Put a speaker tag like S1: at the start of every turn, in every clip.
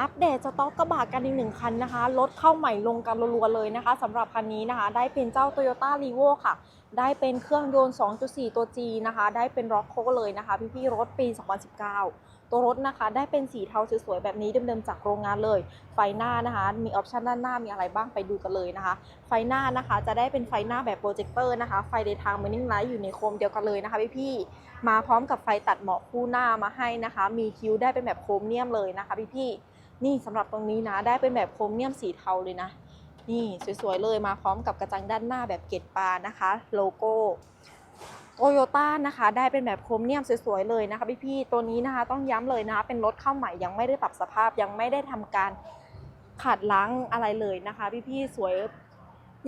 S1: อัปเดตสต็อกกระบะกันอีกหนึ่งคันนะคะ รถเข้าใหม่ลงกันรัวๆเลยนะคะสำหรับคันนี้นะคะ ได้เป็นเจ้า Toyota r e v o ค่ะ ได้เป็นเครื่องยนต์ 2.4 ตัว G นะคะ ได้เป็นร็อกโคเลยนะคะ พี่ๆรถปี 2019 ตัวรถนะคะ ได้เป็นสีเทาสวยๆ แบบนี้เดิมๆ จากโรงงานเลย ไฟหน้านะคะ มีออปชันด้านหน้ามีอะไรบ้างไปดูกันเลยนะคะ ไฟหน้านะคะจะได้เป็นไฟหน้าแบบโปรเจคเตอร์นะคะ ไฟเดย์ทางมินิ่งไลท์อยู่ในโคมเดียวกันเลยนะคะพี่ๆมาพร้อมกับไฟตัดหมอกคู่หน้ามาให้นะคะ มีคิ้วได้เป็นแบบโครเมียมเลยนะคะพี่ๆ นี่สำหรับตรงนี้นะ ได้เป็นแบบโครเมียมสีเทาเลยนะ นี่สวยๆเลยมาพร้อมกับกระจังด้านหน้าแบบเกตปานะคะ โลโก้โตโยต้านะคะ ได้เป็นแบบโครเมียมสวยๆเลยนะคะพี่ๆตัวนี้นะคะ ต้องย้ำเลยนะ เป็นรถเข้าใหม่ยังไม่ได้ปรับสภาพยังไม่ได้ทำการขัดล้างอะไรเลยนะคะ พี่ๆสวย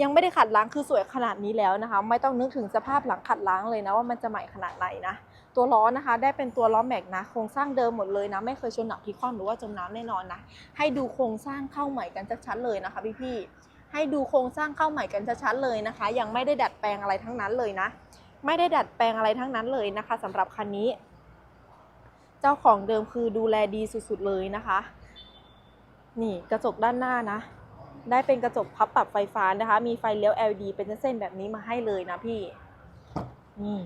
S1: ยังไม่ได้ขัดล้างคือสวยขนาดนี้แล้วนะคะ ไม่ต้องนึกถึงสภาพหลังขัดล้างเลยนะว่ามันจะใหม่ขนาดไหนนะตัวล้อนะคะ ได้เป็นตัวล้อแม็กนะโครงสร้างเดิมหมดเลยนะ ไม่เคยชนหนักพลิกคว่ำหรือว่าจมน้ำแน่นอนนะให้ดูโครงสร้างเข้าใหม่กันชัดๆเลยนะคะพี่ๆให้ดูโครงสร้างเข้าใหม่กันชัดๆเลยนะคะ ยังไม่ได้ดัดแปลงอะไรทั้งนั้นเลยนะ ไม่ได้ดัดแปลงอะไรทั้งนั้นเลยนะคะสำหรับคันนี้ เจ้าของเดิมคือดูแลดีสุดๆเลยนะคะ นี่กระจกด้านหน้านะ ได้เป็นกระจกพับปรับไฟฟ้านะคะ มีไฟเลี้ยว LED เป็นเส้นแบบนี้มาให้เลยนะพี่นี่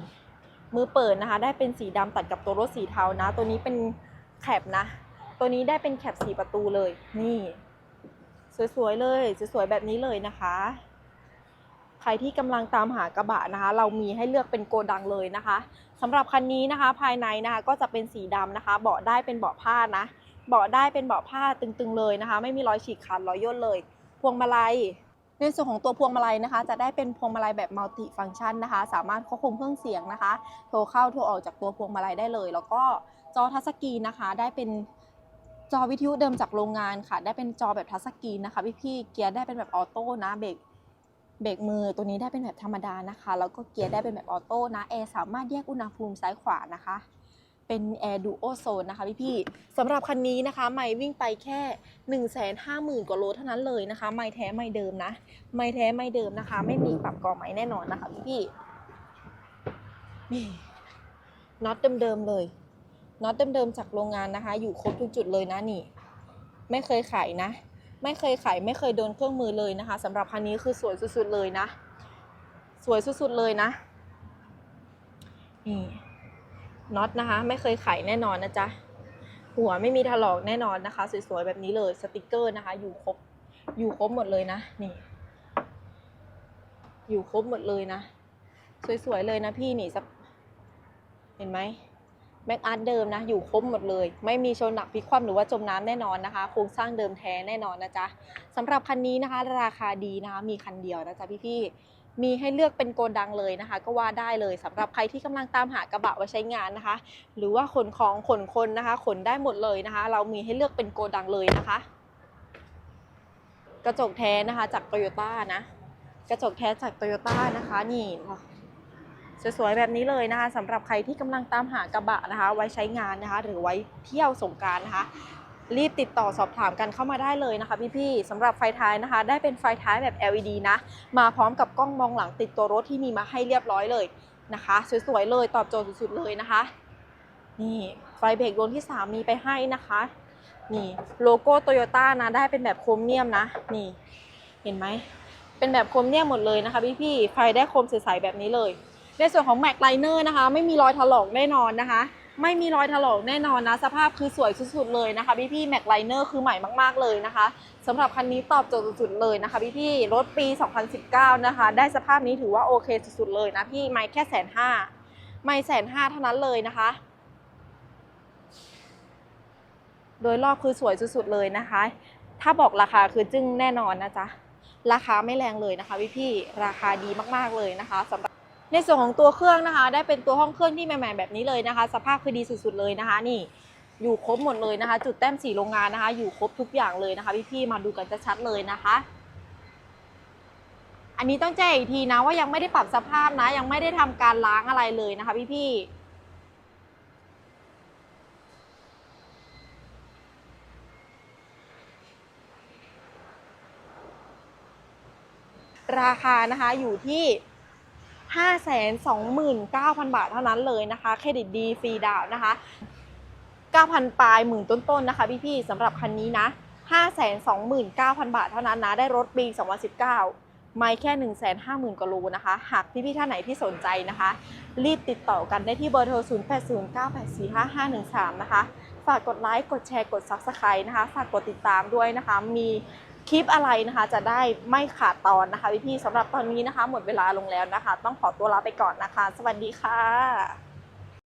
S1: มือเปิดนะคะ ได้เป็นสีดำตัดกับตัวรถสีเทานะ ตัวนี้เป็นแคปนะ ตัวนี้ได้เป็นแคปสีประตูเลย นี่ สวยๆเลยสวยๆแบบนี้เลยนะคะใครที่กำลังตามหากระบะนะคะ เรามีให้เลือกเป็นโกดังเลยนะคะสำหรับคันนี้นะคะ ภายในนะคะก็จะเป็นสีดำนะคะ เบาะได้เป็นเบาะผ้านะ เบาะได้เป็นเบาะผ้าตึงๆเลยนะคะ ไม่มีรอยฉีกขาดรอยย่นเลย พวงมาลัย ในส่วนของตัวพวงมาลัยนะคะ จะได้เป็นพวงมาลัยแบบมัลติฟังก์ชันนะคะ สามารถควบคุมเครื่องเสียงนะคะ โทรเข้าโทรออกจากตัวพวงมาลัยได้เลย แล้วก็จอทัชสกรีนนะคะ ได้เป็นจอวิทยุเดิมจากโรงงานค่ะ ได้เป็นจอแบบทัชสกรีนนะคะพี่ๆเกียร์ได้เป็นแบบออโต้นะเบรกเบรกมือตัวนี้ได้เป็นแบบธรรมดานะคะ แล้วก็เกียร์ได้เป็นแบบออโต้นะแอร์สามารถแยกอุณหภูมิซ้ายขวานะคะ เป็น Air Duo Zone นะคะพี่ๆสำหรับคันนี้นะคะไม่วิ่งไปแค่ 1 5 0 0 0 0 กว่าโลเท่านั้นเลยนะคะ ไม่แท้ไม่เดิมนะ ไม่แท้ไม่เดิมนะคะ ไม่มีปรับกอไม้แน่นอนนะคะพี่ๆนี่น็อตเดิมๆเลยน็อตเดิมๆจากโรงงานนะคะ อยู่ครบทุกจุดเลยนะนี่ ไม่เคยขายนะ ไม่เคยขายไม่เคยโดนเครื่องมือเลยนะคะสำหรับคันนี้คือสวยสุดๆเลยนะ สวยสุดๆเลยนะนี่ น็อตนะคะ ไม่เคยไขแน่นอนนะจ๊ะหัวไม่มีถลอกแน่นอนนะคะ สวยๆแบบนี้เลยสติกเกอร์นะคะ อยู่ครบอยู่ครบหมดเลยนะนี่ อยู่ครบหมดเลยนะ สวยๆเลยนะพี่นี่สักเห็นไหมแม็กอาร์ตเดิมนะ อยู่ครบหมดเลย ไม่มีชนหนักพลิกคว่ำหรือว่าจมน้ำแน่นอนนะคะ โครงสร้างเดิมแท้แน่นอนนะจ๊ะสำหรับคันนี้นะคะ ราคาดีนะคะ มีคันเดียวนะจ๊ะพี่ๆ มีให้เลือกเป็นโกดังเลยนะคะ ก็ว่าได้เลยสำหรับใครที่กำลังตามหากระบะไว้ใช้งานนะคะ หรือว่าขนของขนคนนะคะ ขนได้หมดเลยนะคะ เรามีให้เลือกเป็นโกดังเลยนะคะ กระจกแท้นะคะจากโตโยต้านะกระจกแท้จากโตโยต้านะคะนี่สวยๆแบบนี้เลยนะคะสำหรับใครที่กำลังตามหากระบะนะคะ ไว้ใช้งานนะคะ หรือไว้เที่ยวสงการนะคะ รีบติดต่อสอบถามกันเข้ามาได้เลยนะคะพี่ๆสำหรับไฟท้ายนะคะ ได้เป็นไฟท้ายแบบ LED นะ มาพร้อมกับกล้องมองหลังติดตัวรถที่มีมาให้เรียบร้อยเลยนะคะ สวยๆเลยตอบโจทย์สุดๆเลยนะคะ นี่ไฟเบรกดวงที่ 3 มีไปให้นะคะ นี่โลโก้โตโยต้านะได้เป็นแบบโครเมียมนะ นี่ เห็นไหมเป็นแบบโครเมียมหมดเลยนะคะพี่ๆไฟได้โครมใสๆแบบนี้เลย ในส่วนของแม็กไลเนอร์นะคะ ไม่มีรอยถลอกแน่นอนนะคะ ไม่มีรอยถลอกแน่นอนนะ สภาพคือสวยสุดๆเลยนะคะพี่ๆแม็กไลเนอร์คือใหม่มากๆเลยนะคะสำหรับคันนี้ตอบโจทย์สุดๆเลยนะคะพี่ๆรถปี 2019 นะคะ ได้สภาพนี้ถือว่าโอเคสุดๆเลยนะพี่ไม่แค่แสนห้าไม่แสนห้าเท่านั้นเลยนะคะ โดยรอบคือสวยสุดๆเลยนะคะ ถ้าบอกราคาคือจึ้งแน่นอนนะจ๊ะราคาไม่แรงเลยนะคะพี่ๆราคาดีมากๆเลยนะคะสำหรับ ในส่วนของตัวเครื่องนะคะ ได้เป็นตัวห้องเครื่องที่ใหม่ๆแบบนี้เลยนะคะ สภาพคือดีสุดๆเลยนะคะ นี่อยู่ครบหมดเลยนะคะ จุดแต้มสีโรงงานนะคะ อยู่ครบทุกอย่างเลยนะคะ พี่ๆมาดูกันชัดๆเลยนะคะ อันนี้ต้องแจ้งอีกทีนะว่ายังไม่ได้ปรับสภาพนะ ยังไม่ได้ทำการล้างอะไรเลยนะคะ พี่ๆราคานะคะอยู่ที่ 529,000 บาทเท่านั้นเลยนะคะ เครดิตดีฟรีดาวนะคะ 9,000 ปลายหมื่นต้นๆนะคะพี่ๆสำหรับคันนี้นะ 529,000 บาทเท่านั้นนะ ได้รถปี 2019 ไม่แค่ 150,000 กว่าโลนะคะ หากพี่ๆท่านไหนที่สนใจนะคะ รีบติดต่อกันได้ที่เบอร์โทร 0809845513 นะคะ ฝากกดไลค์ กดแชร์ กด Subscribe นะคะ ฝากกดติดตามด้วยนะคะ มี คลิปอะไรนะคะจะได้ไม่ขาดตอนนะคะพี่ๆสำหรับตอนนี้นะคะ หมดเวลาลงแล้วนะคะ ต้องขอตัวลาไปก่อนนะคะ สวัสดีค่ะ